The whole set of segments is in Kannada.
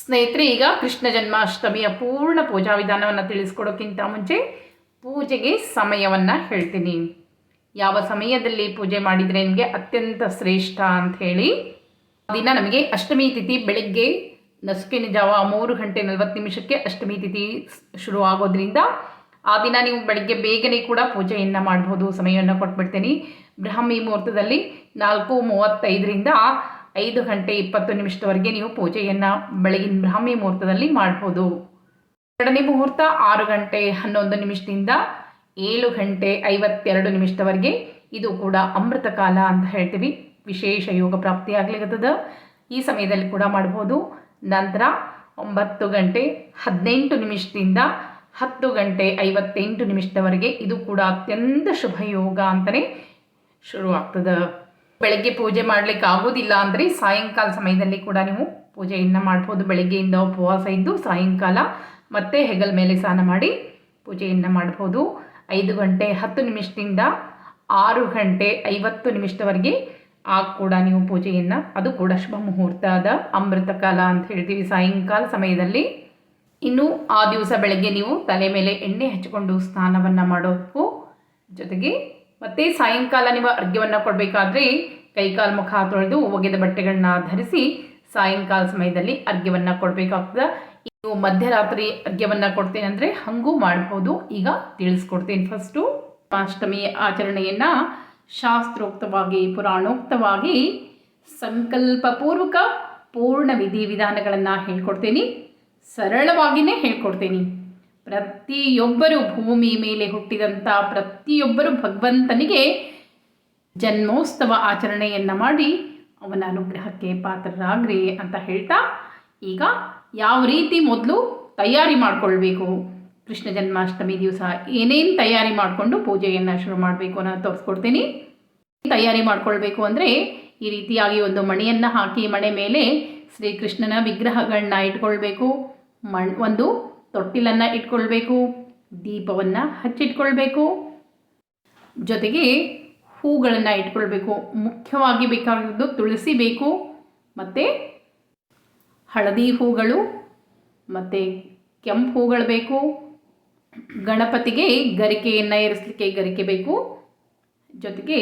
ಸ್ನೇಹಿತರೆ, ಈಗ ಕೃಷ್ಣ ಜನ್ಮಾಷ್ಟಮಿಯ ಪೂರ್ಣ ಪೂಜಾ ವಿಧಾನವನ್ನು ತಿಳಿಸ್ಕೊಡೋಕ್ಕಿಂತ ಮುಂಚೆ ಪೂಜೆಗೆ ಸಮಯವನ್ನು ಹೇಳ್ತೀನಿ. ಯಾವ ಸಮಯದಲ್ಲಿ ಪೂಜೆ ಮಾಡಿದರೆ ನಿಮಗೆ ಅತ್ಯಂತ ಶ್ರೇಷ್ಠ ಅಂತ ಹೇಳಿ ದಿನ ನಮಗೆ ಅಷ್ಟಮಿ ತಿಥಿ ಬೆಳಗ್ಗೆ ನಸುಕಿನ ಜಾವ ಮೂರು ಗಂಟೆ ನಲವತ್ತು ನಿಮಿಷಕ್ಕೆ ಅಷ್ಟಮಿ ತಿಥಿ ಶುರು ಆಗೋದ್ರಿಂದ ಆ ದಿನ ನೀವು ಬೆಳಗ್ಗೆ ಬೇಗನೆ ಕೂಡ ಪೂಜೆಯನ್ನು ಮಾಡ್ಬೋದು, ಸಮಯವನ್ನು ಕೊಟ್ಬಿಡ್ತೀನಿ. ಬ್ರಾಹ್ಮಿ ಮುಹೂರ್ತದಲ್ಲಿ ನಾಲ್ಕು ಮೂವತ್ತೈದರಿಂದ ಐದು ಗಂಟೆ ಇಪ್ಪತ್ತು ನಿಮಿಷದವರೆಗೆ ನೀವು ಪೂಜೆಯನ್ನು ಬೆಳಗಿನ ಬ್ರಾಹ್ಮಿ ಮುಹೂರ್ತದಲ್ಲಿ ಮಾಡ್ಬೋದು. ಎರಡನೇ ಮುಹೂರ್ತ ಆರು ಗಂಟೆ ಹನ್ನೊಂದು ನಿಮಿಷದಿಂದ ಏಳು ಗಂಟೆ ಐವತ್ತೆರಡು ನಿಮಿಷದವರೆಗೆ. ಇದು ಕೂಡ ಅಮೃತ ಕಾಲ ಅಂತ ಹೇಳ್ತೀವಿ. ವಿಶೇಷ ಯೋಗ ಪ್ರಾಪ್ತಿಯಾಗ್ಲಿಕ್ಕತ್ತದ ಈ ಸಮಯದಲ್ಲಿ ಕೂಡ ಮಾಡ್ಬೋದು. ನಂತರ ಒಂಬತ್ತು ಗಂಟೆ ಹದಿನೆಂಟು ನಿಮಿಷದಿಂದ ಹತ್ತು ಗಂಟೆ ಐವತ್ತೆಂಟು ನಿಮಿಷದವರೆಗೆ. ಇದು ಕೂಡ ಅತ್ಯಂತ ಶುಭ ಯೋಗ ಅಂತಲೇ ಶುರುವಾಗ್ತದೆ. ಬೆಳಗ್ಗೆ ಪೂಜೆ ಮಾಡಲಿಕ್ಕೆ ಆಗೋದಿಲ್ಲ ಅಂದರೆ ಸಾಯಂಕಾಲ ಸಮಯದಲ್ಲಿ ಕೂಡ ನೀವು ಪೂಜೆಯನ್ನು ಮಾಡ್ಬೋದು. ಬೆಳಗ್ಗೆಯಿಂದ ಉಪವಾಸ ಇದ್ದು ಸಾಯಂಕಾಲ ಮತ್ತೆ ಹೆಗಲ ಮೇಲೆ ಸ್ನಾನ ಮಾಡಿ ಪೂಜೆಯನ್ನು ಮಾಡ್ಬೋದು. ಐದು ಗಂಟೆ ಹತ್ತು ನಿಮಿಷದಿಂದ ಆರು ಗಂಟೆ ಐವತ್ತು ನಿಮಿಷದವರೆಗೆ ಆಗ ಕೂಡ ನೀವು ಪೂಜೆಯನ್ನು, ಅದು ಕೂಡ ಶುಭ ಮುಹೂರ್ತದ ಅಮೃತ ಕಾಲ ಅಂತ ಹೇಳ್ತೀವಿ ಸಾಯಂಕಾಲ ಸಮಯದಲ್ಲಿ. ಇನ್ನು ಆ ದಿವಸ ಬೆಳಗ್ಗೆ ನೀವು ತಲೆ ಮೇಲೆ ಎಣ್ಣೆ ಹಚ್ಚಿಕೊಂಡು ಸ್ನಾನವನ್ನು ಮಾಡೋಕ್ಕೂ ಜೊತೆಗೆ ಮತ್ತೆ ಸಾಯಂಕಾಲ ನೀವು ಅರ್ಘ್ಯವನ್ನು ಕೊಡಬೇಕಾದ್ರೆ ಕೈಕಾಲು ಮುಖ ತೊಳೆದು ಒಗೆದ ಬಟ್ಟೆಗಳನ್ನ ಧರಿಸಿ ಸಾಯಂಕಾಲ ಸಮಯದಲ್ಲಿ ಅರ್ಘ್ಯವನ್ನು ಕೊಡಬೇಕಾಗ್ತದೆ. ನೀವು ಮಧ್ಯರಾತ್ರಿ ಅರ್ಘ್ಯವನ್ನು ಕೊಡ್ತೇನೆ ಅಂದರೆ ಹಾಗೂ ಮಾಡ್ಬೋದು. ಈಗ ತಿಳಿಸ್ಕೊಡ್ತೀನಿ ಫಸ್ಟು ಅಷ್ಟಮಿ ಆಚರಣೆಯನ್ನು ಶಾಸ್ತ್ರೋಕ್ತವಾಗಿ, ಪುರಾಣೋಕ್ತವಾಗಿ ಸಂಕಲ್ಪಪೂರ್ವಕ ಪೂರ್ಣ ವಿಧಿವಿಧಾನಗಳನ್ನು ಹೇಳ್ಕೊಡ್ತೀನಿ. ಸರಳವಾಗಿಯೇ ಹೇಳ್ಕೊಡ್ತೀನಿ. ಪ್ರತಿಯೊಬ್ಬರು ಭೂಮಿ ಮೇಲೆ ಹುಟ್ಟಿದಂಥ ಪ್ರತಿಯೊಬ್ಬರು ಭಗವಂತನಿಗೆ ಜನ್ಮೋತ್ಸವ ಆಚರಣೆಯನ್ನು ಮಾಡಿ ಅವನ ಅನುಗ್ರಹಕ್ಕೆ ಪಾತ್ರರಾಗ್ರಿ ಅಂತ ಹೇಳ್ತಾ, ಈಗ ಯಾವ ರೀತಿ ಮೊದಲು ತಯಾರಿ ಮಾಡಿಕೊಳ್ಬೇಕು? ಕೃಷ್ಣ ಜನ್ಮಾಷ್ಟಮಿ ದಿವಸ ಏನೇನು ತಯಾರಿ ಮಾಡಿಕೊಂಡು ಪೂಜೆಯನ್ನು ಶುರು ಮಾಡಬೇಕು ಅನ್ನೋದು ತೋರಿಸ್ಕೊಡ್ತೀನಿ. ತಯಾರಿ ಮಾಡಿಕೊಳ್ಬೇಕು ಅಂದರೆ ಈ ರೀತಿಯಾಗಿ ಒಂದು ಮಣಿಯನ್ನು ಹಾಕಿ ಮಣೆ ಮೇಲೆ ಶ್ರೀಕೃಷ್ಣನ ವಿಗ್ರಹಗಳನ್ನ ಇಟ್ಕೊಳ್ಬೇಕು. ಮಣ್, ಒಂದು ತೊಟ್ಟಿಲನ್ನು ಇಟ್ಕೊಳ್ಬೇಕು. ದೀಪವನ್ನು ಹಚ್ಚಿಟ್ಕೊಳ್ಬೇಕು. ಜೊತೆಗೆ ಹೂಗಳನ್ನು ಇಟ್ಕೊಳ್ಬೇಕು. ಮುಖ್ಯವಾಗಿ ಬೇಕಾಗಿದ್ದು ತುಳಸಿ ಬೇಕು, ಮತ್ತು ಹಳದಿ ಹೂಗಳು, ಮತ್ತು ಕೆಂಪು ಹೂಗಳು ಬೇಕು. ಗಣಪತಿಗೆ ಗರಿಕೆಯನ್ನು ಏರಿಸಲಿಕ್ಕೆ ಗರಿಕೆ ಬೇಕು. ಜೊತೆಗೆ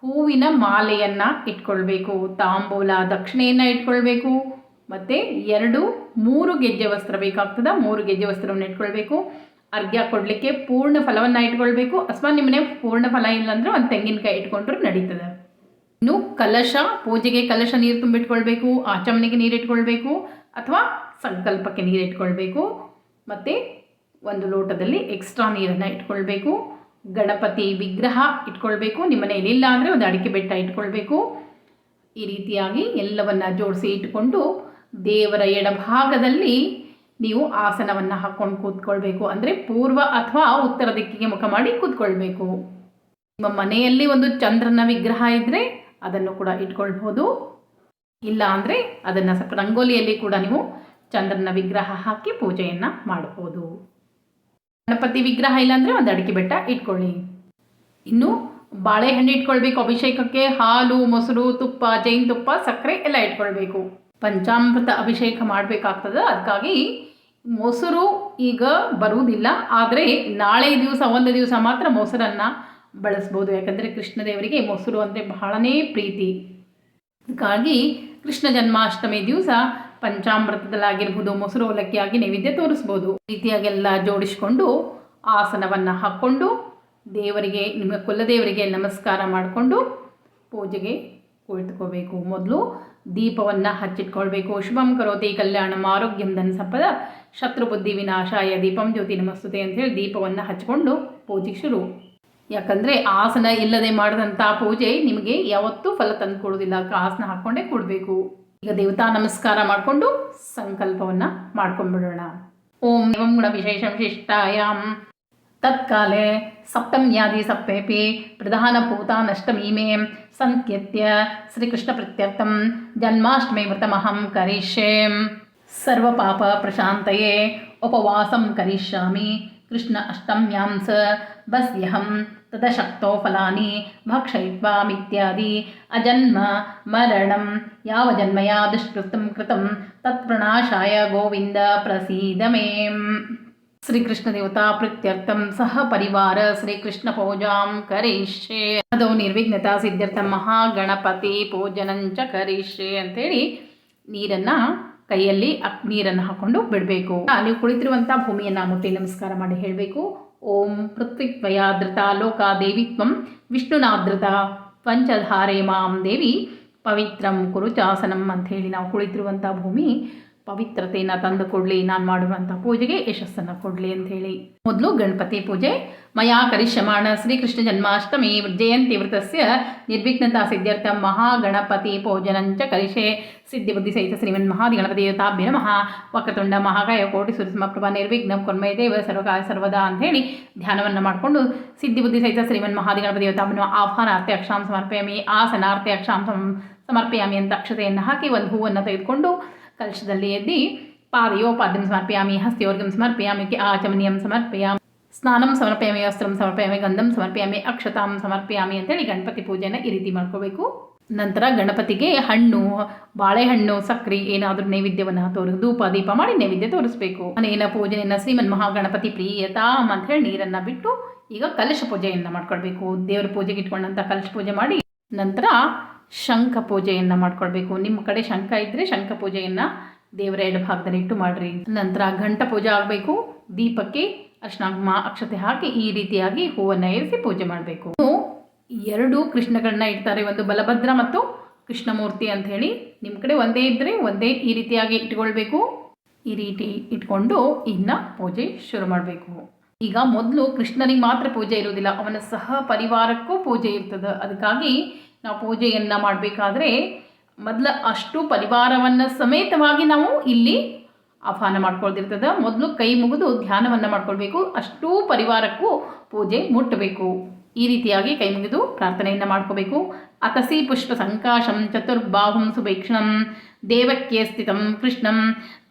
ಹೂವಿನ ಮಾಲೆಯನ್ನು ಇಟ್ಕೊಳ್ಬೇಕು. ತಾಂಬೂಲ ದಕ್ಷಿಣೆಯನ್ನು ಇಟ್ಕೊಳ್ಬೇಕು. ಮತ್ತು ಎರಡು ಮೂರು ಗೆಜ್ಜೆ ವಸ್ತ್ರ ಬೇಕಾಗ್ತದೆ, ಮೂರು ಗೆಜ್ಜೆ ವಸ್ತ್ರವನ್ನು ಇಟ್ಕೊಳ್ಬೇಕು. ಅರ್ಘ್ಯ ಕೊಡಲಿಕ್ಕೆ ಪೂರ್ಣ ಫಲವನ್ನು ಇಟ್ಕೊಳ್ಬೇಕು. ಅಥವಾ ನಿಮ್ಮನೆ ಪೂರ್ಣ ಫಲ ಇಲ್ಲ ಅಂದರೆ ಒಂದು ತೆಂಗಿನಕಾಯಿ ಇಟ್ಕೊಂಡ್ರು ನಡೀತದೆ. ಇನ್ನು ಕಲಶ, ಪೂಜೆಗೆ ಕಲಶ ನೀರು ತುಂಬಿಟ್ಕೊಳ್ಬೇಕು, ಆಚಮನೆಗೆ ನೀರು ಇಟ್ಕೊಳ್ಬೇಕು, ಅಥವಾ ಸಂಕಲ್ಪಕ್ಕೆ ನೀರು ಇಟ್ಕೊಳ್ಬೇಕು. ಮತ್ತು ಒಂದು ಲೋಟದಲ್ಲಿ ಎಕ್ಸ್ಟ್ರಾ ನೀರನ್ನು ಇಟ್ಕೊಳ್ಬೇಕು. ಗಣಪತಿ ವಿಗ್ರಹ ಇಟ್ಕೊಳ್ಬೇಕು. ನಿಮ್ಮ ಮನೆಯಲ್ಲಿ ಇಲ್ಲ ಅಂದರೆ ಒಂದು ಅಡಿಕೆ ಬೆಟ್ಟ ಇಟ್ಕೊಳ್ಬೇಕು. ಈ ರೀತಿಯಾಗಿ ಎಲ್ಲವನ್ನು ಜೋಡಿಸಿ ಇಟ್ಕೊಂಡು ದೇವರ ಎಡಭಾಗದಲ್ಲಿ ನೀವು ಆಸನವನ್ನು ಹಾಕ್ಕೊಂಡು ಕೂತ್ಕೊಳ್ಬೇಕು. ಅಂದರೆ ಪೂರ್ವ ಅಥವಾ ಉತ್ತರ ದಿಕ್ಕಿಗೆ ಮುಖ ಮಾಡಿ ಕೂತ್ಕೊಳ್ಬೇಕು. ನಿಮ್ಮ ಮನೆಯಲ್ಲಿ ಒಂದು ಚಂದ್ರನ ವಿಗ್ರಹ ಇದ್ದರೆ ಅದನ್ನು ಕೂಡ ಇಟ್ಕೊಳ್ಬೋದು. ಇಲ್ಲ ಅಂದರೆ ಅದನ್ನು ಸ್ವಲ್ಪ ರಂಗೋಲಿಯಲ್ಲಿ ಕೂಡ ನೀವು ಚಂದ್ರನ ವಿಗ್ರಹ ಹಾಕಿ ಪೂಜೆಯನ್ನು ಮಾಡ್ಬೋದು. ಗಣಪತಿ ವಿಗ್ರಹ ಇಲ್ಲಾಂದರೆ ಒಂದು ಅಡಿಕೆ ಬೆಟ್ಟ ಇಟ್ಕೊಳ್ಳಿ. ಇನ್ನು ಬಾಳೆಹಣ್ಣು ಇಟ್ಕೊಳ್ಬೇಕು. ಅಭಿಷೇಕಕ್ಕೆ ಹಾಲು, ಮೊಸರು, ತುಪ್ಪ, ಜೈನ್ ತುಪ್ಪ, ಸಕ್ಕರೆ ಎಲ್ಲ ಇಟ್ಕೊಳ್ಬೇಕು. ಪಂಚಾಮೃತ ಅಭಿಷೇಕ ಮಾಡಬೇಕಾಗ್ತದೆ. ಅದಕ್ಕಾಗಿ ಮೊಸರು ಈಗ ಬರುವುದಿಲ್ಲ, ಆದರೆ ನಾಳೆ ದಿವಸ ಒಂದು ದಿವಸ ಮಾತ್ರ ಮೊಸರನ್ನು ಬಳಸ್ಬೋದು. ಯಾಕಂದರೆ ಕೃಷ್ಣದೇವರಿಗೆ ಮೊಸರು ಅಂದರೆ ಬಹಳನೇ ಪ್ರೀತಿ. ಅದಕ್ಕಾಗಿ ಕೃಷ್ಣ ಜನ್ಮಾಷ್ಟಮಿ ದಿವಸ ಪಂಚಾಮೃತದಲ್ಲಾಗಿರ್ಬೋದು, ಮೊಸರು ಅವಲಕ್ಕಿಯಾಗಿ ನೈವೇದ್ಯ ತೋರಿಸ್ಬೋದು. ರೀತಿಯಾಗೆಲ್ಲ ಜೋಡಿಸ್ಕೊಂಡು ಆಸನವನ್ನು ಹಾಕ್ಕೊಂಡು ದೇವರಿಗೆ, ನಿಮ್ಮ ಕುಲದೇವರಿಗೆ ನಮಸ್ಕಾರ ಮಾಡಿಕೊಂಡು ಪೂಜೆಗೆ ಕುಳಿತುಕೋಬೇಕು. ಮೊದಲು ದೀಪವನ್ನು ಹಚ್ಚಿಟ್ಕೊಳ್ಬೇಕು. ಶುಭಂ ಕರೋತಿ ಕಲ್ಯಾಣಂ ಆರೋಗ್ಯಂ ಧನ ಸಂಪದ. ಶತ್ರು ಬುದ್ಧಿ ವಿನಾಶಾಯ ದೀಪಂ ಜ್ಯೋತಿ ನಮಸ್ತುತೆ ಅಂತೇಳಿ ದೀಪವನ್ನು ಹಚ್ಕೊಂಡು ಪೂಜೆ ಶುರು. ಯಾಕಂದರೆ ಆಸನ ಇಲ್ಲದೆ ಮಾಡಿದಂಥ ಪೂಜೆ ನಿಮಗೆ ಯಾವತ್ತೂ ಫಲ ತಂದು ಕೊಡೋದಿಲ್ಲ ಆಸನ ಹಾಕ್ಕೊಂಡೇ ಕೊಡಬೇಕು. ಈಗ ದೇವತಾ ನಮಸ್ಕಾರ ಮಾಡಿಕೊಂಡು ಸಂಕಲ್ಪವನ್ನು ಮಾಡ್ಕೊಂಡ್ಬಿಡೋಣ. ಓಂ ಗುಣ ವಿಶೇಷ ವಿಶಿಷ್ಟಾಯಾಮ್ तत्काले सप्तम्यादि सप्तेऽपि प्रधानभूतामष्टमी मे सन्त्यत्य श्रीकृष्णप्रत्यर्थं जन्माष्टमीव्रतमहं करिष्ये। सर्वपापप्रशान्तये उपवासं करिष्यामि। कृष्ण अष्टम्यां स बस्यहं तदशक्तो फलानि भक्षयित्वामित्यादि। अजन्म मरणं यावजन्मया दुष्कृतं कृतं तत्प्रणाशाय गोविन्द गोविन्दप्रसीदमेम् ಮೇಂ ಶ್ರೀಕೃಷ್ಣ ದೇವತಾ ಪ್ರೀತ್ಯರ್ಥಂ ಸಹ ಪರಿವಾರ ಶ್ರೀಕೃಷ್ಣ ಪೂಜಾಂ ಕರಿಷ್ಯೆ ಅದು ನಿರ್ವಿಘ್ನತಾ ಸಿದ್ಧಾರ್ಥ ಮಹಾಗಣಪತಿ ಪೂಜನಂಚ ಕರಿಷ್ಯೆ ಅಂತೇಳಿ ನೀರನ್ನು ಕೈಯಲ್ಲಿ ಅಕ್ ನೀರನ್ನು ಹಾಕೊಂಡು ಬಿಡಬೇಕು. ನೀವು ಕುಳಿತಿರುವಂಥ ಭೂಮಿಯನ್ನು ಮುಟ್ಟಿ ನಮಸ್ಕಾರ ಮಾಡಿ ಹೇಳಬೇಕು. ಓಂ ಪೃಥ್ವಿತ್ವಯಾದೃತ ಲೋಕ ದೇವಿತ್ವಂ ವಿಷ್ಣುನಾದೃತ ಪಂಚಧಾರೆ ಮಾಂ ದೇವಿ ಪವಿತ್ರಂ ಕುರುಚಾಸನಂ ಅಂತ ಹೇಳಿ ನಾವು ಕುಳಿತಿರುವಂಥ ಭೂಮಿ ಪವಿತ್ರತೆಯನ್ನು ತಂದು ಕೊಡಲಿ, ನಾನು ಮಾಡುವಂಥ ಪೂಜೆಗೆ ಯಶಸ್ಸನ್ನು ಕೊಡಲಿ ಅಂತ ಹೇಳಿ. ಮೊದಲು ಗಣಪತಿ ಪೂಜೆ, ಮಯಾ ಕರಿಷ್ಯಮಾಣ, ಶ್ರೀಕೃಷ್ಣ ಜನ್ಮಾಷ್ಟಮಿ, ಜಯಂತಿ ವೃತಸ್ಯ ನಿರ್ವಿಘ್ನತಾ ಸಿದ್ಧಾರ್ಥ ಮಹಾಗಣಪತಿ ಪೂಜನಂಚ ಕರಿಷೆ ಸಿದ್ಧಿಬುದ್ಧಿ ಸಹಿತ ಶ್ರೀಮನ್ ಮಹಾದಿ ಗಣಪತಿ ದೇವತಾಭ್ಯ ನಮಃ. ವಕ್ರತುಂಡ ಮಹಾಕಾಯ ಕೋಟಿ ಸೂರ್ಯಸಮಪ್ರಭಾ ನಿರ್ವಿಘ್ನ ಕೊನ್ಮಯ ದೇವ ಸರ್ವಕಾಯ ಸರ್ವದಾ ಅಂತ ಹೇಳಿ ಧ್ಯಾನವನ್ನು ಮಾಡಿಕೊಂಡು ಸಿದ್ಧಿಬುದ್ಧಿ ಸಹಿತ ಶ್ರೀಮನ್ ಮಹಾದಿ ಗಣಪತಿ ದೇವತಾಭ್ಯ ಆಹ್ವಾನಾರ್ಥಿ ಅಕ್ಷಾಂ ಸಮರ್ಪಯಾಮಿ ಆಸನಾರ್ಥಿ ಅಕ್ಷಾಂ ಸಮರ್ಪಯಾಮಿ ಅಂತ ಅಕ್ಷತೆಯನ್ನು ಹಾಕಿ ಒಂದು ಹೂವನ್ನು ತೆಗೆದುಕೊಂಡು ಕಲಶದಲ್ಲಿ ಎದ್ದಿ ಪಾದಯೋಪಾದ್ಯಂ ಸಮರ್ಪಯಾಮಿ, ಹಸ್ತಿಯೋರ್ಗಂ ಸಮರ್ಪಯಾಮಿ ಆಚಮನೀಯಂ ಸಮರ್ಪಯಾಮಿ, ಸ್ನಾನಂ ಸಮರ್ಪಯಾಮಿ ವಸ್ತ್ರಂ ಸಮರ್ಪಯಾಮಿ, ಗಂಧಂ ಸಮರ್ಪಯಾಮಿ, ಅಕ್ಷತಾಂ ಸಮರ್ಪಯಾಮಿ ಅಂತೇಳಿ ಗಣಪತಿ ಪೂಜೆನ ಈ ರೀತಿ ಮಾಡ್ಕೋಬೇಕು. ನಂತರ ಗಣಪತಿಗೆ ಹಣ್ಣು, ಬಾಳೆಹಣ್ಣು ಸಕ್ಕರೆ ಏನಾದರೂ ನೈವೇದ್ಯವನ್ನು ತೋರಿಸ, ಧೂಪ, ದೀಪ ಮಾಡಿ ನೈವೇದ್ಯ ತೋರಿಸ್ಬೇಕು. ಮನೆಯ ಪೂಜೆಯನ್ನು ಶ್ರೀಮನ್ ಮಹಾಗಣಪತಿ ಪ್ರಿಯತಾಮ್ ಅಂತ ಹೇಳಿ ನೀರನ್ನು ಬಿಟ್ಟು ಈಗ ಕಲಶ ಪೂಜೆಯನ್ನು ಮಾಡ್ಕೊಳ್ಬೇಕು. ದೇವರ ಪೂಜೆಗೆ ಇಟ್ಕೊಂಡಂಥ ಕಲಶ ಪೂಜೆ ಮಾಡಿ ನಂತರ ಶಂಖ ಪೂಜೆಯನ್ನು ಮಾಡ್ಕೊಳ್ಬೇಕು. ನಿಮ್ಮ ಕಡೆ ಶಂಖ ಇದ್ದರೆ ಶಂಖ ಪೂಜೆಯನ್ನು ದೇವರ ಎಡ ಭಾಗದಲ್ಲಿ ಇಟ್ಟು ಮಾಡ್ರಿ. ನಂತರ ಘಂಟ ಪೂಜೆ ಆಗಬೇಕು. ದೀಪಕ್ಕೆ ಮಾ ಅಕ್ಷತೆ ಹಾಕಿ ಈ ರೀತಿಯಾಗಿ ಹೂವನ್ನು ಏರಿಸಿ ಪೂಜೆ ಮಾಡಬೇಕು. ಎರಡು ಕೃಷ್ಣಗಳನ್ನ ಇಡ್ತಾರೆ. ಒಂದು ಬಲಭದ್ರ ಮತ್ತು ಕೃಷ್ಣಮೂರ್ತಿ ಅಂತ ಹೇಳಿ ನಿಮ್ಮ ಕಡೆ ಒಂದೇ ಇದ್ದರೆ ಒಂದೇ ಈ ರೀತಿಯಾಗಿ ಇಟ್ಕೊಳ್ಬೇಕು. ಈ ರೀತಿ ಇಟ್ಕೊಂಡು ಇನ್ನು ಪೂಜೆ ಶುರು ಮಾಡಬೇಕು. ಈಗ ಮೊದಲು ಕೃಷ್ಣನಿಗೆ ಮಾತ್ರ ಪೂಜೆ ಇರೋದಿಲ್ಲ ಅವನ ಸಹ ಪರಿವಾರಕ್ಕೂ ಪೂಜೆ ಇರ್ತದೆ. ಅದಕ್ಕಾಗಿ ನಾವು ಪೂಜೆಯನ್ನು ಮಾಡಬೇಕಾದ್ರೆ ಮೊದಲ ಅಷ್ಟು ಪರಿವಾರವನ್ನು ಸಮೇತವಾಗಿ ನಾವು ಇಲ್ಲಿ ಆಹ್ವಾನ ಮಾಡ್ಕೊಳ್ತಿರ್ತದೆ. ಮೊದಲು ಕೈ ಮುಗಿದು ಧ್ಯಾನವನ್ನು ಮಾಡ್ಕೊಳ್ಬೇಕು. ಅಷ್ಟೂ ಪರಿವಾರಕ್ಕೂ ಪೂಜೆ ಮುಟ್ಟಬೇಕು ಈ ರೀತಿಯಾಗಿ ಕೈ ಮುಗಿದು ಪ್ರಾರ್ಥನೆಯನ್ನು ಮಾಡ್ಕೋಬೇಕು. ಅತಸಿ ಪುಷ್ಪ ಸಂಕಾಶಂ ಚತುರ್ಬಾಹುಂ ಸುಭೀಕ್ಷಣಂ ದೇವಕ್ಕೆ ಸ್ಥಿತಂ ಕೃಷ್ಣಂ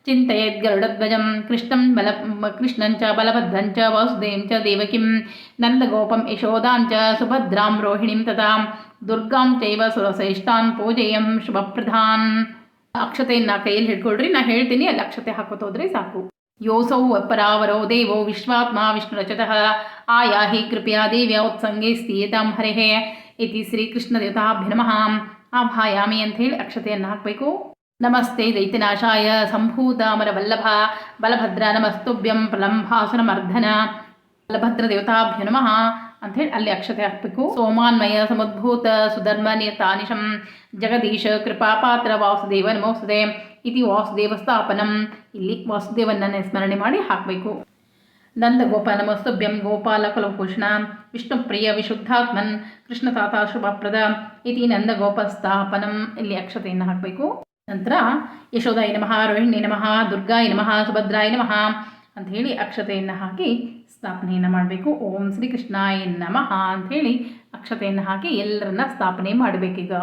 ಚಿಂತೆಯದ್ ಗರುಡಧ್ವಜಂ ಕೃಷ್ಣಂ ಬಲ ಕೃಷ್ಣಂಚ ಬಲಭದ್ರಂಚ ವಾಸುದೇವಂ ಚ ದೇವಕಿಂ ನಂದಗೋಪಂ ಯಶೋದಾಂಚ ಸುಭದ್ರಾಂ ರೋಹಿಣಿಂ ತಥಾ ದುರ್ಗಾಂ ಚೈವ ಸುರಶ್ರೇಷ್ಠಾನ್ ಪೂಜೆಯಂ ಶುಭಪ್ರಧಾನ್ ಅಕ್ಷತೆಯನ್ನು ಕೈಯಲ್ಲಿ ಹಿಡ್ಕೊಳ್ರಿ ನಾ ಹೇಳ್ತೀನಿ ಅಲ್ಲಿ ಅಕ್ಷತೆ ಹಾಕೋತೋದ್ರೆ ಸಾಕು ಯೋಸೌ ಪರಾವರೋ ದೇವೋ ವಿಶ್ವಾತ್ಮ ವಿಷ್ಣುರಚತಃ ಆಯಾಹಿ ಕೃಪಯಾ ದೇವ್ಯ ಉತ್ಸಂಗೆ ಸ್ಥೀಯತಾಂ ಹರೆಹೇ ಇತಿ ಶ್ರೀಕೃಷ್ಣ ದೇವತಾಭ್ಯ ನಮಃ ಆಭಾಯಾಮಿ ಅಂತ ಹೇಳಿ ಅಕ್ಷತೆಯನ್ನು ಹಾಕಬೇಕು ನಮಸ್ತೆ ದೈತ್ಯನಾಶಾಯ ಸಂಭೂತ ಅಮರವಲ್ಲಭ ಬಲಭದ್ರ ನಮಸ್ತುಭ್ಯಂ ಪ್ರಲಂಭಾಸುರಮರ್ಧನ ಬಲಭದ್ರ ದೇವತಾಭ್ಯ ನಮಃ ಅಂಥೇಳಿ ಅಲ್ಲಿ ಅಕ್ಷತೆ ಹಾಕಬೇಕು. ಸೋಮಾನ್ಮಯ ಸಮದ್ಭೂತ ಸುಧರ್ಮ ನಿಯತಾನಿಶಂ ಜಗದೀಶ ಕೃಪಾಪಾತ್ರ ವಾಸುದೇವ ನಮೋಸ್ತುತೆ ಇತಿ ವಾಸುದೇವ ಸ್ಥಾಪನಂ. ಇಲ್ಲಿ ವಾಸುದೇವನನ್ನ ಸ್ಮರಣೆ ಮಾಡಿ ಹಾಕಬೇಕು. ನಂದ ಗೋಪ ನಮಸ್ತುಭ್ಯಂ ಗೋಪಾಲ ಕುಲಭೂಷಣ ವಿಷ್ಣುಪ್ರಿಯ ವಿಶುದ್ಧಾತ್ಮನ್ ಕೃಷ್ಣ ತಾತ ಶುಭಪ್ರದ ಇತಿ ನಂದ ಗೋಪ ಸ್ಥಾಪನಂ. ಇಲ್ಲಿ ಅಕ್ಷತೆಯನ್ನು ಹಾಕಬೇಕು. ನಂತರ ಯಶೋದಾಯ ನಮಃ ರೋಹಿಣಿ ನಮಃ, ದುರ್ಗಾಯ ನಮಃ, ಸುಭದ್ರಾಯ ನಮಃ ಅಂತ ಹೇಳಿ ಅಕ್ಷತೆಯನ್ನು ಹಾಕಿ ಸ್ಥಾಪನೆಯನ್ನು ಮಾಡಬೇಕು. ಓಂ ಶ್ರೀಕೃಷ್ಣಾಯ ನಮಃ ಅಂಥೇಳಿ ಅಕ್ಷತೆಯನ್ನು ಹಾಕಿ ಎಲ್ಲರನ್ನ ಸ್ಥಾಪನೆ ಮಾಡಬೇಕೀಗ.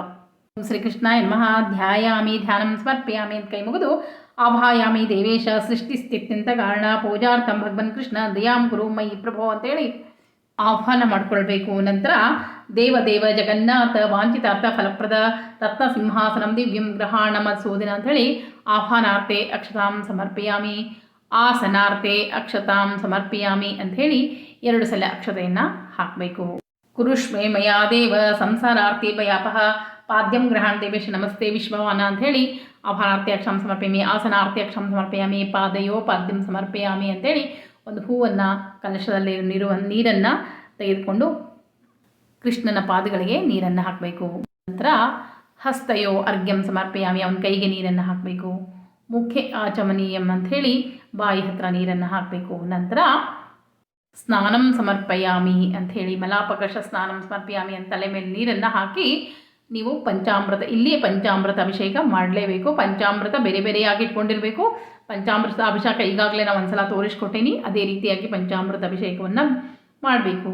ಓಂ ಶ್ರೀಕೃಷ್ಣಾಯ ನಮಃ, ಧ್ಯಾಯಾಮಿ, ಧ್ಯಾನಂ ಸಮರ್ಪಯಾಮಿ ಅಂತ ಕೈ ಮುಗಿದು ಆಭಾಯಾಮಿ, ದೇವೇಶ ಸೃಷ್ಟಿಸ್ಥಿತ್ಯಂತ ಕಾರಣ, ಪೂಜಾರ್ಥಂ ಭಗವನ್ ಕೃಷ್ಣ, ದಯಾಂ ಗುರು ಮೈ ಪ್ರಭೋ ಅಂತೇಳಿ ಆಹ್ವಾನ ಮಾಡ್ಕೊಳ್ಬೇಕು. ನಂತರ ದೇವದೇವ ಜಗನ್ನಾಥ ವಾಂಚಿತಾರ್ಥ ಫಲಪ್ರದ ರತ್ನ ಸಿಂಹಾಸನಂ ದಿವ್ಯಂ ಗ್ರಹಾಣ ಅಂತ ಅಂಥೇಳಿ ಆಹ್ವಾನಾರ್ಥೆ ಅಕ್ಷತಾಂ ಸಮರ್ಪಯಾಮಿ. ಆಸನಾರ್ಥೆ ಅಕ್ಷತಾಂ ಸಮರ್ಪಯಾಮಿ ಅಂಥೇಳಿ ಎರಡು ಸಲ ಅಕ್ಷತೆಯನ್ನು ಹಾಕಬೇಕು. ಕುರುಷ್ಮೇ ಮಯಾ ದೇವ ಸಂಸಾರಾರ್ಥಿ ಭಯಾಪಹ ಪಾದ್ಯಂ ಗ್ರಹಣ ದೇವೇಶ ನಮಸ್ತೆ ವಿಶ್ವವಾನ ಅಂಥೇಳಿ ಆಹ್ವಾನಾರ್ಥಿ ಅಕ್ಷಂ ಸಮರ್ಪಯಾಮಿ ಆಸನಾರ್ಥಿ ಅಕ್ಷಂ ಸಮರ್ಪಯಾಮಿ, ಪಾದಯೋ ಪಾದ್ಯಂ ಸಮರ್ಪಯಾಮಿ ಅಂತೇಳಿ ಒಂದು ಹೂವನ್ನು, ಕಲಶದಲ್ಲಿ ನೀರು ನೀರನ್ನು ತೆಗೆದುಕೊಂಡು ಕೃಷ್ಣನ ಪಾದಗಳಿಗೆ ನೀರನ್ನು ಹಾಕಬೇಕು. ನಂತರ ಹಸ್ತಯೋ ಅರ್ಘ್ಯಂ ಸಮರ್ಪಯಾಮಿ, ಅವನ ಕೈಗೆ ನೀರನ್ನು ಹಾಕಬೇಕು. ಮುಖ್ಯ ಆಚಮನೀಯಂ ಅಂಥೇಳಿ ಬಾಯಿ ಹತ್ರ ನೀರನ್ನು ಹಾಕಬೇಕು. ನಂತರ ಸ್ನಾನಂ ಸಮರ್ಪಯಾಮಿ ಅಂಥೇಳಿ ಮಲಾಪಕಶ ಸ್ನಾನಂ ಸಮರ್ಪಯಾಮಿ ಅಂತ ತಲೆ ಮೇಲೆ ನೀರನ್ನು ಹಾಕಿ ನೀವು ಪಂಚಾಮೃತ, ಇಲ್ಲಿಯೇ ಪಂಚಾಮೃತ ಅಭಿಷೇಕ ಮಾಡಲೇಬೇಕು. ಪಂಚಾಮೃತ ಬೇರೆ ಬೇರೆಯಾಗಿ ಇಟ್ಕೊಂಡಿರಬೇಕು. ಪಂಚಾಮೃತ ಅಭಿಷೇಕ ಈಗಾಗಲೇ ನಾವು ಒಂದ್ಸಲ ತೋರಿಸ್ಕೊಟ್ಟೇನಿ. ಅದೇ ರೀತಿಯಾಗಿ ಪಂಚಾಮೃತ ಅಭಿಷೇಕವನ್ನು ಮಾಡಬೇಕು.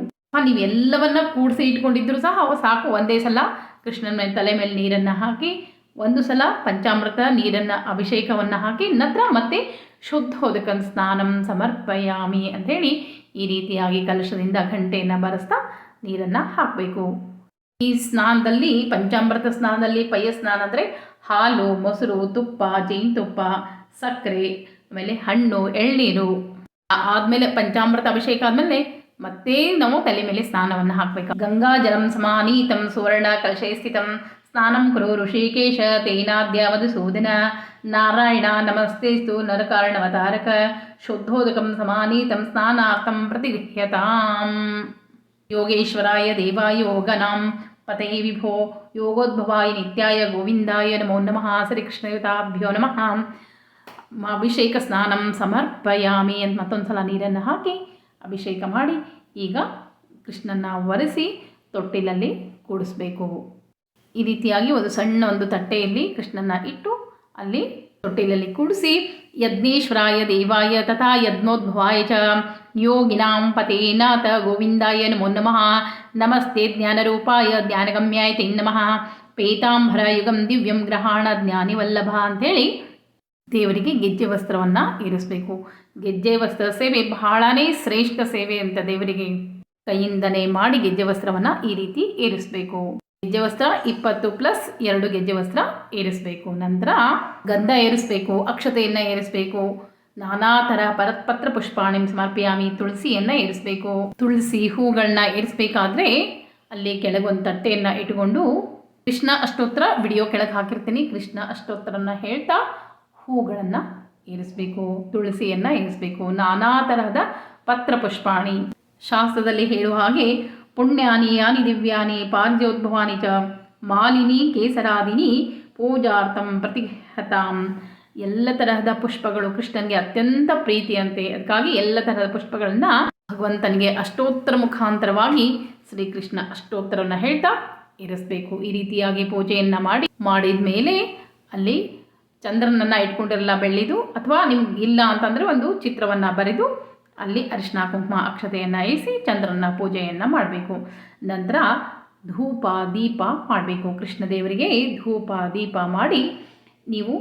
ನೀವೆಲ್ಲವನ್ನ ಕೂಡಿಸಿ ಇಟ್ಕೊಂಡಿದ್ರು ಸಹ ಸಾಕು. ಒಂದೇ ಸಲ ಕೃಷ್ಣನ ತಲೆ ಮೇಲೆ ನೀರನ್ನು ಹಾಕಿ, ಒಂದು ಸಲ ಪಂಚಾಮೃತ ನೀರನ್ನು ಅಭಿಷೇಕವನ್ನು ಹಾಕಿ, ನಂತರ ಮತ್ತೆ ಶುದ್ಧೋದಕನ ಸ್ನಾನಂ ಸಮರ್ಪಯಾಮಿ ಅಂಥೇಳಿ ಈ ರೀತಿಯಾಗಿ ಕಲಶದಿಂದ ಗಂಟೆಯನ್ನು ಬರೆಸ್ತಾ ನೀರನ್ನು ಹಾಕಬೇಕು. ಈ ಸ್ನಾನದಲ್ಲಿ, ಪಂಚಾಮೃತ ಸ್ನಾನದಲ್ಲಿ ಪಯ್ಯ ಸ್ನಾನ ಅಂದರೆ ಹಾಲು, ಮೊಸರು, ತುಪ್ಪ, ಜೇನುತುಪ್ಪ ಸಕ್ಕರೆ, ಆಮೇಲೆ ಹಣ್ಣು, ಎಳ್ನೀರು ಆದಮೇಲೆ ಪಂಚಾಮೃತ ಅಭಿಷೇಕ ಆದಮೇಲೆ ಮತ್ತೆ ನಾವು ತಲೆ ಮೇಲೆ ಸ್ನಾನವನ್ನು ಹಾಕಬೇಕು. ಗಂಗಾ ಜಲಂ ಸಮಾನೀತಂ ಸುವರ್ಣ ಕಲಶೇ ಸ್ಥಿತಂ. ಸ್ನಾನಂ ಕುರು ಋಷಿಕೇಶ ತೇನಾದ್ಯ ಮಧುಸೂದನ ನಾರಾಯಣ ನಮಸ್ತೆಸ್ತು ನರಕಾರಣವತಾರಕ. ಶುದ್ಧೋದಕಂ ಸಮಾನೀತಂ ಸ್ನಾನಾರ್ಥಂ ಪ್ರತಿಗೃಹ್ಯತಾಂ. ಯೋಗೇಶ್ವರಾಯ ದೇವಾಯ ಪತೇ ವಿಭೋ ಯೋಗೋದ್ಭವಾಯ ನಿತ್ಯಾಯ ಗೋವಿಂದಾಯ ನಮೋ ನಮಃ. ಶ್ರೀಕೃಷ್ಣಯುತಾಭ್ಯೋ ನಮಃ ಅಭಿಷೇಕ ಸ್ನಾನಂ ಸಮರ್ಪಯಾಮಿ ಅಂತ ಮತ್ತೊಂದು ಸಲ ನೀರನ್ನು ಹಾಕಿ ಅಭಿಷೇಕ ಮಾಡಿ ಈಗ ಕೃಷ್ಣನ ಒರೆಸಿ ತೊಟ್ಟಿಲಲ್ಲಿ ಕೂಡಿಸ್ಬೇಕು. ಈ ರೀತಿಯಾಗಿ ಒಂದು ಸಣ್ಣ ಒಂದು ತಟ್ಟೆಯಲ್ಲಿ ಕೃಷ್ಣನ ಇಟ್ಟು ಅಲ್ಲಿ ತೊಟ್ಟಿಲಲ್ಲಿ ಕೂಡಿಸಿ, ಯಜ್ಞೇಶ್ವರಾಯ ದೇವಾಯ ತಥಾ ಯಜ್ಞೋದ್ಭವಾಯ ಚ ಯೋಗಿನಾಂ ಪತೇನಾಥ ಗೋವಿಂದಾಯ ನಮೋ ನಮಃ. ನಮಸ್ತೆ ಜ್ಞಾನರೂಪಾಯ ಜ್ಞಾನಗಮ್ಯಾಯ ತೇ ನಮಃ. ಪೇತಾಂಬರ ಯುಗಂ ದಿವ್ಯಂ ಗ್ರಹಾಣ ಜ್ಞಾನಿವಲ್ಲಭ ಅಂಥೇಳಿ ದೇವರಿಗೆ ಗೆಜ್ಜೆ ವಸ್ತ್ರವನ್ನು ಇರಿಸಬೇಕು. ಗೆಜ್ಜೆ ವಸ್ತ್ರ ಸೇವೆ ಬಹಳನೇ ಶ್ರೇಷ್ಠ ಸೇವೆ ಅಂತ ದೇವರಿಗೆ ಕೈಯಿಂದನೇ ಮಾಡಿ ಗೆಜ್ಜೆ ವಸ್ತ್ರವನ್ನು ಈ ರೀತಿ ಏರಿಸಬೇಕು ಗೆಜ್ಜೆ ವಸ್ತ್ರ ಇಪ್ಪತ್ತು ಪ್ಲಸ್ ಎರಡು ಗೆಜ್ಜೆ ವಸ್ತ್ರ ಏರಿಸಬೇಕು ನಂತರ ಗಂಧ ಏರಿಸಬೇಕು, ಅಕ್ಷತೆಯನ್ನು ಏರಿಸಬೇಕು. ನಾನಾ ಥರ ಪರತ್ಪತ್ರ ಪುಷ್ಪಾಣಿ ಸಮರ್ಪಿಯಾಮಿ ತುಳಸಿಯನ್ನು ಏರಿಸಬೇಕು. ತುಳಸಿ ಹೂಗಳನ್ನ ಏರಿಸಬೇಕಾದ್ರೆ ಅಲ್ಲಿ ಕೆಳಗೊಂದು ತಟ್ಟೆಯನ್ನು ಇಟ್ಕೊಂಡು ಕೃಷ್ಣ ಅಷ್ಟೋತ್ತರ ವಿಡಿಯೋ ಕೆಳಗೆ ಹಾಕಿರ್ತೀನಿ. ಕೃಷ್ಣ ಅಷ್ಟೋತ್ತರನ್ನ ಹೇಳ್ತಾ ಹೂಗಳನ್ನು ಇರಿಸಬೇಕು, ತುಳಸಿಯನ್ನು ಇರಿಸಬೇಕು. ನಾನಾ ತರಹದ ಪತ್ರ ಪುಷ್ಪಾಣಿ. ಶಾಸ್ತ್ರದಲ್ಲಿ ಹೇಳುವ ಹಾಗೆ ಪುಣ್ಯಾನಿ ಯಾನಿ ದಿವ್ಯಾನಿ ಪಾರ್ಜ್ಯೋದ್ಭವಾನಿ ಚ ಮಾಲಿನಿ ಕೇಸರಾದಿನಿ ಪೂಜಾರ್ಥಂ ಪ್ರತಿಹತಾಂ. ಎಲ್ಲ ತರಹದ ಪುಷ್ಪಗಳು ಕೃಷ್ಣನಿಗೆ ಅತ್ಯಂತ ಪ್ರೀತಿಯಂತೆ. ಅದಕ್ಕಾಗಿ ಎಲ್ಲ ತರಹದ ಪುಷ್ಪಗಳನ್ನು ಭಗವಂತನಿಗೆ ಅಷ್ಟೋತ್ತರ ಮುಖಾಂತರವಾಗಿ ಶ್ರೀಕೃಷ್ಣ ಅಷ್ಟೋತ್ತರವನ್ನು ಹೇಳ್ತಾ ಇರಿಸಬೇಕು. ಈ ರೀತಿಯಾಗಿ ಪೂಜೆಯನ್ನು ಮಾಡಿ ಮಾಡಿದ ಮೇಲೆ ಅಲ್ಲಿ ಚಂದ್ರನನ್ನು ಇಟ್ಕೊಂಡಿರಲ್ಲ ಬೆಳ್ಳಿದು ಅಥವಾ ನಿಮ್ಗೆ ಇಲ್ಲ ಅಂತಂದರೆ ಒಂದು ಚಿತ್ರವನ್ನು ಬರೆದು ಅಲ್ಲಿ ಅರಿಶಿನ ಕುಂಕುಮ ಅಕ್ಷತೆಯನ್ನು ಇರಿಸಿ ಚಂದ್ರನ ಪೂಜೆಯನ್ನು ಮಾಡಬೇಕು. ನಂತರ ಧೂಪ, ದೀಪ ಮಾಡಬೇಕು. ಕೃಷ್ಣ ದೇವರಿಗೆ ಧೂಪ, ದೀಪ ಮಾಡಿ ನೀವು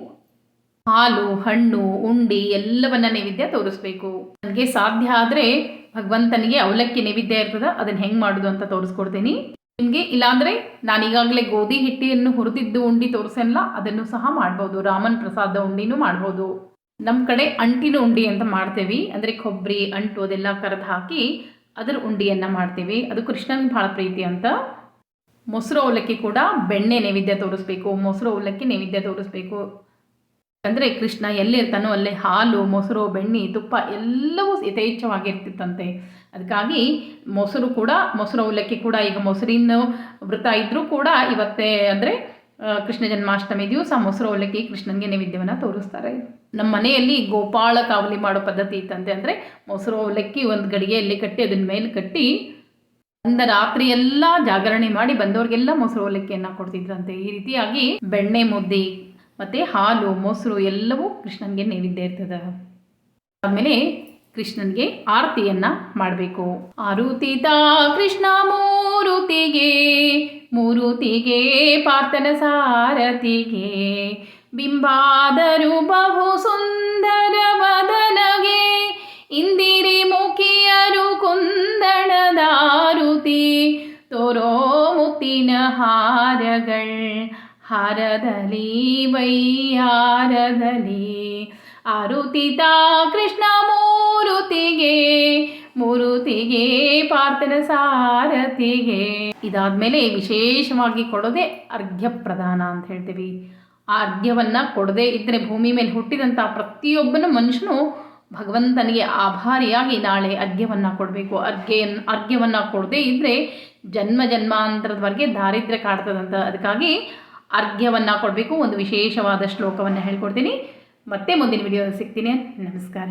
ಹಾಲು, ಹಣ್ಣು, ಉಂಡಿ ಎಲ್ಲವನ್ನ ನೈವೇದ್ಯ ತೋರಿಸ್ಬೇಕು. ನನಗೆ ಸಾಧ್ಯ ಆದರೆ ಭಗವಂತನಿಗೆ ಅವಲಕ್ಕಿ ನೈವೇದ್ಯ ಇರ್ತದ, ಅದನ್ನು ಹೆಂಗೆ ಮಾಡೋದು ಅಂತ ತೋರಿಸ್ಕೊಡ್ತೀನಿ. ನಿಮಗೆ ಇಲ್ಲಾಂದರೆ ನಾನೀಗಾಗಲೇ ಗೋಧಿ ಹಿಟ್ಟಿಯನ್ನು ಹುರಿದಿದ್ದು ಉಂಡಿ ತೋರಿಸಲ್ಲ ಅದನ್ನು ಸಹ ಮಾಡ್ಬೋದು. ರಾಮನ್ ಪ್ರಸಾದ ಉಂಡಿನೂ ಮಾಡ್ಬೋದು. ನಮ್ಮ ಕಡೆ ಅಂಟಿನ ಉಂಡಿ ಅಂತ ಮಾಡ್ತೇವೆ. ಅಂದರೆ ಕೊಬ್ಬರಿ ಅಂಟು ಅದೆಲ್ಲ ಕರೆದು ಹಾಕಿ ಅದರ ಉಂಡಿಯನ್ನು ಮಾಡ್ತೀವಿ. ಅದು ಕೃಷ್ಣನಿಗೆ ಭಾಳ ಪ್ರೀತಿ ಅಂತ. ಮೊಸರು ಅವಲಕ್ಕಿ ಕೂಡ ಬೆಣ್ಣೆ ನೈವೇದ್ಯ ತೋರಿಸ್ಬೇಕು. ಮೊಸರು ಅವಲಕ್ಕಿ ನೈವೇದ್ಯ ತೋರಿಸ್ಬೇಕು. ಅಂದರೆ ಕೃಷ್ಣ ಎಲ್ಲಿರ್ತಾನೋ ಅಲ್ಲೇ ಹಾಲು, ಮೊಸರು, ಬೆಣ್ಣೆ, ತುಪ್ಪ ಎಲ್ಲವೂ ಯಥೇಚ್ಛವಾಗಿರ್ತಿತ್ತಂತೆ. ಅದಕ್ಕಾಗಿ ಮೊಸರು ಕೂಡ, ಮೊಸರು ಅವಲಕ್ಕಿ ಕೂಡ, ಈಗ ಮೊಸರಿನ ವೃತ ಇದ್ದರೂ ಕೂಡ ಇವತ್ತೇ ಅಂದರೆ ಕೃಷ್ಣ ಜನ್ಮಾಷ್ಟಮಿ ದಿವಸ ಮೊಸರು ಅವಲಕ್ಕಿ ಕೃಷ್ಣನಿಗೆ ನೈವೇದ್ಯವನ್ನು ತೋರಿಸ್ತಾರೆ. ನಮ್ಮ ಮನೆಯಲ್ಲಿ ಗೋಪಾಳ ಕಾವಲಿ ಮಾಡೋ ಪದ್ಧತಿ ಇತ್ತಂತೆ ಅಂದರೆ, ಮೊಸರು ಅವಲಕ್ಕಿ ಒಂದು ಗಡಿಗೆಯಲ್ಲಿ ಕಟ್ಟಿ ಅದನ್ನ ಮೇಲೆ ಕಟ್ಟಿ ಅಂದ ರಾತ್ರಿ ಎಲ್ಲ ಜಾಗರಣೆ ಮಾಡಿ ಬಂದವ್ರಿಗೆಲ್ಲ ಮೊಸರು ಅವಲಕ್ಕಿಯನ್ನು ಕೊಡ್ತಿದ್ರಂತೆ. ಈ ರೀತಿಯಾಗಿ ಬೆಣ್ಣೆ ಮುದ್ದೆ ಮತ್ತು ಹಾಲು, ಮೊಸರು ಎಲ್ಲವೂ ಕೃಷ್ಣನಿಗೆ ನೈವೇದ್ಯ ಇರ್ತದೆ. ಆಮೇಲೆ ಕೃಷ್ಣನಿಗೆ ಆರತಿಯನ್ನ ಮಾಡಬೇಕು. ಆರುತಿತ ಕೃಷ್ಣ ಮೂರುತಿಗೆ ಮೂರುತಿಗೆ ಪಾರ್ಥನ ಸಾರಥಿಗೆ. ಬಿಂಬಾದರು ಬಹು ಸುಂದರ ವದನಗೆ, ಇಂದಿರಿ ಮುಖಿಯರು ಕುಂದಣದಾರುತಿ ತೋರೋ ಮುತ್ತಿನ ಹಾರಗಳ್ ಹಾರದಲಿ ವೈಯಾರದಲಿ. ಆರುತಿತ ಕೃಷ್ಣ ಮೂರುತಿಗೆ ಮೂರುತಿಗೆ ಪಾರ್ಥನ ಸಾರತಿಗೆ. ಇದಾದ್ಮೇಲೆ ವಿಶೇಷವಾಗಿ ಕೊಡೋದೇ ಅರ್ಘ್ಯ ಪ್ರಧಾನ ಅಂತ ಹೇಳ್ತೀವಿ. ಆ ಅರ್ಘ್ಯವನ್ನು ಕೊಡದೇ ಇದ್ದರೆ ಭೂಮಿ ಮೇಲೆ ಹುಟ್ಟಿದಂಥ ಪ್ರತಿಯೊಬ್ಬನ ಮನುಷ್ಯನು ಭಗವಂತನಿಗೆ ಆಭಾರಿಯಾಗಿ ನಾಳೆ ಅರ್ಘ್ಯವನ್ನು ಕೊಡಬೇಕು. ಅರ್ಘ್ಯ, ಅರ್ಘ್ಯವನ್ನು ಕೊಡದೇ ಇದ್ದರೆ ಜನ್ಮ ಜನ್ಮಾಂತರದವರೆಗೆ ದಾರಿದ್ರ್ಯ ಕಾಡ್ತದಂತ. ಅದಕ್ಕಾಗಿ ಅರ್ಘ್ಯವನ್ನು ಕೊಡಬೇಕು. ಒಂದು ವಿಶೇಷವಾದ ಶ್ಲೋಕವನ್ನು ಹೇಳ್ಕೊಡ್ತೀನಿ. ಮತ್ತೆ ಮುಂದಿನ ವಿಡಿಯೋದಲ್ಲಿ ಸಿಗ್ತೀನಿ. ನಮಸ್ಕಾರ.